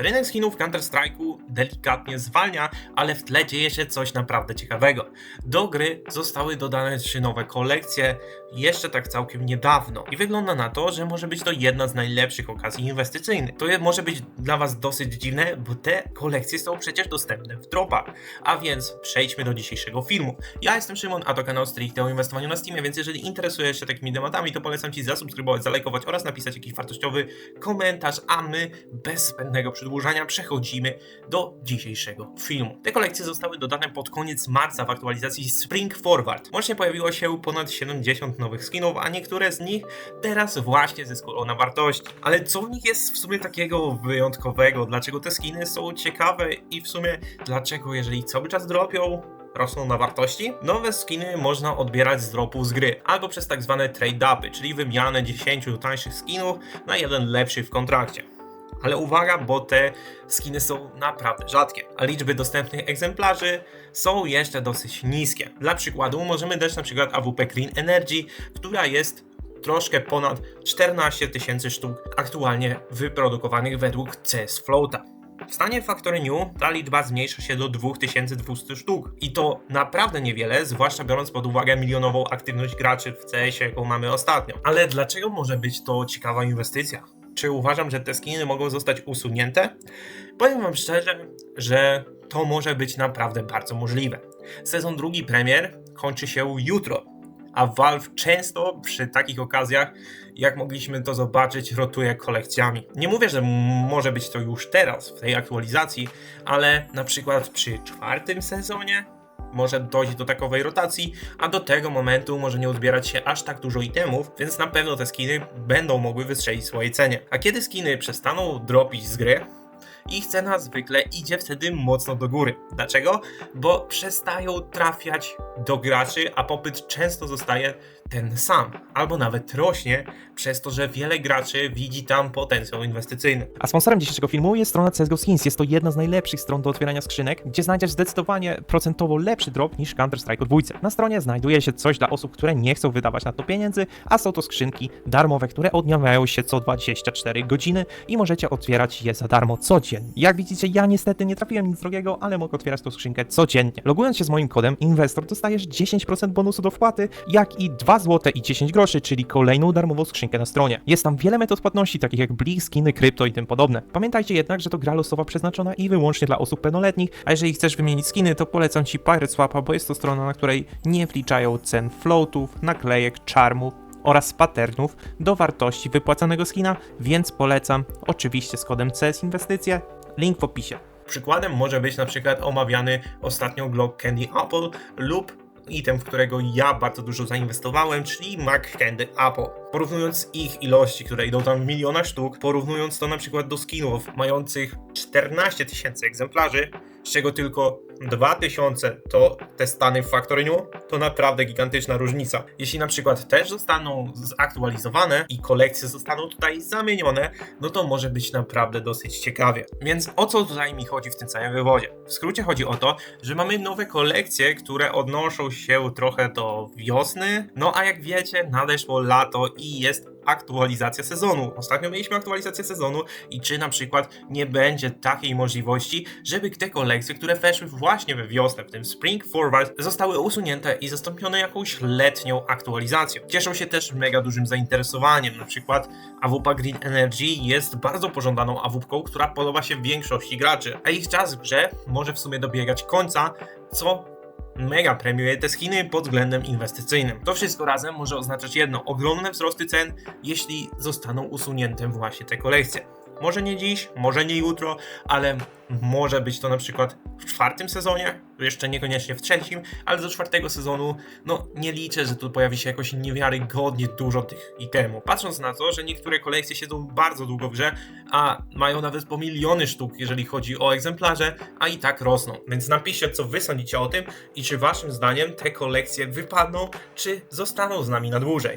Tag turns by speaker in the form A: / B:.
A: Rynek skinów w Counter-Strike'u delikatnie zwalnia, ale w tle dzieje się coś naprawdę ciekawego. Do gry zostały dodane trzy nowe kolekcje, jeszcze tak całkiem niedawno. I wygląda na to, że może być to jedna z najlepszych okazji inwestycyjnych. To może być dla Was dosyć dziwne, bo te kolekcje są przecież dostępne w dropach. A więc przejdźmy do dzisiejszego filmu. Ja jestem Szymon, a to kanał stricte o inwestowaniu na Steamie, więc jeżeli interesujesz się takimi tematami, to polecam Ci zasubskrybować, zalajkować oraz napisać jakiś wartościowy komentarz, a my bez zbędnego przedłużania przechodzimy do dzisiejszego filmu. Te kolekcje zostały dodane pod koniec marca w aktualizacji Spring Forward. Łącznie pojawiło się ponad 70 nowych skinów, a niektóre z nich teraz właśnie zyskują na wartości. Ale co w nich jest w sumie takiego wyjątkowego? Dlaczego te skiny są ciekawe i w sumie dlaczego jeżeli cały czas dropią, rosną na wartości. Nowe skiny można odbierać z dropów z gry, albo przez tak zwane trade-upy, czyli wymianę 10 tańszych skinów na jeden lepszy w kontrakcie. Ale uwaga, bo te skiny są naprawdę rzadkie, a liczby dostępnych egzemplarzy są jeszcze dosyć niskie. Dla przykładu możemy dać na przykład AWP Clean Energy, która jest troszkę ponad 14 tysięcy sztuk aktualnie wyprodukowanych według CS Floata. W stanie Factory New ta liczba zmniejsza się do 2200 sztuk. I to naprawdę niewiele, zwłaszcza biorąc pod uwagę milionową aktywność graczy w CS, jaką mamy ostatnio. Ale dlaczego może być to ciekawa inwestycja? Czy uważam, że te skiny mogą zostać usunięte? Powiem Wam szczerze, że to może być naprawdę bardzo możliwe. Sezon drugi premier kończy się jutro, a Valve często przy takich okazjach, jak mogliśmy to zobaczyć, rotuje kolekcjami. Nie mówię, że może być to już teraz, w tej aktualizacji, ale na przykład przy czwartym sezonie może dojść do takowej rotacji, a do tego momentu może nie uzbierać się aż tak dużo itemów, więc na pewno te skiny będą mogły wystrzelić swojej cenie. A kiedy skiny przestaną dropić z gry, ich cena zwykle idzie wtedy mocno do góry. Dlaczego? Bo przestają trafiać do graczy, a popyt często zostaje ten sam, albo nawet rośnie, przez to, że wiele graczy widzi tam potencjał inwestycyjny.
B: A sponsorem dzisiejszego filmu jest strona CSGO Skins. Jest to jedna z najlepszych stron do otwierania skrzynek, gdzie znajdziesz zdecydowanie procentowo lepszy drop niż Counter-Strike dwójce. Na stronie znajduje się coś dla osób, które nie chcą wydawać na to pieniędzy, a są to skrzynki darmowe, które odnawiają się co 24 godziny i możecie otwierać je za darmo codziennie. Jak widzicie, ja niestety nie trafiłem nic drogiego, ale mogę otwierać tą skrzynkę codziennie. Logując się z moim kodem INWESTOR dostajesz 10% bonusu do wpłaty, jak i 2 zł i 10 groszy, czyli kolejną darmową skrzynkę na stronie. Jest tam wiele metod płatności, takich jak Blik, skiny, krypto i tym podobne. Pamiętajcie jednak, że to gra losowa przeznaczona i wyłącznie dla osób pełnoletnich, a jeżeli chcesz wymienić skiny, to polecam Ci Pirate Swapa, bo jest to strona, na której nie wliczają cen floatów, naklejek, czarmów oraz patternów do wartości wypłacanego skina, więc polecam oczywiście z kodem CS Inwestycje, link w opisie.
A: Przykładem może być na przykład omawiany ostatnio Glock Candy Apple lub item, w którego ja bardzo dużo zainwestowałem, czyli Mac Candy Apple. Porównując ich ilości, które idą tam w milionach sztuk, porównując to na przykład do skinów mających 14 tysięcy egzemplarzy, z czego tylko 2000 to te stany w Factory New, to naprawdę gigantyczna różnica. Jeśli na przykład też zostaną zaktualizowane i kolekcje zostaną tutaj zamienione, no to może być naprawdę dosyć ciekawie. Więc o co tutaj mi chodzi w tym całym wywodzie? W skrócie chodzi o to, że mamy nowe kolekcje, które odnoszą się trochę do wiosny, no a jak wiecie, nadeszło lato i jest aktualizacja sezonu. Ostatnio mieliśmy aktualizację sezonu i czy na przykład nie będzie takiej możliwości, żeby te kolekcje, które weszły właśnie we wiosnę, w tym Spring Forward, zostały usunięte i zastąpione jakąś letnią aktualizacją. Cieszą się też mega dużym zainteresowaniem, na przykład AWP Green Energy jest bardzo pożądaną AWP, która podoba się większości graczy, a ich czas w grze może w sumie dobiegać końca, co mega premiuje te skiny pod względem inwestycyjnym. To wszystko razem może oznaczać jedno: ogromne wzrosty cen, jeśli zostaną usunięte właśnie te kolekcje. Może nie dziś, może nie jutro, ale może być to na przykład w czwartym sezonie, jeszcze niekoniecznie w trzecim, ale do czwartego sezonu, no nie liczę, że tu pojawi się jakoś niewiarygodnie dużo tych itemów. Patrząc na to, że niektóre kolekcje siedzą bardzo długo w grze, a mają nawet po miliony sztuk, jeżeli chodzi o egzemplarze, a i tak rosną. Więc napiszcie, co wy sądzicie o tym i czy waszym zdaniem te kolekcje wypadną, czy zostaną z nami na dłużej.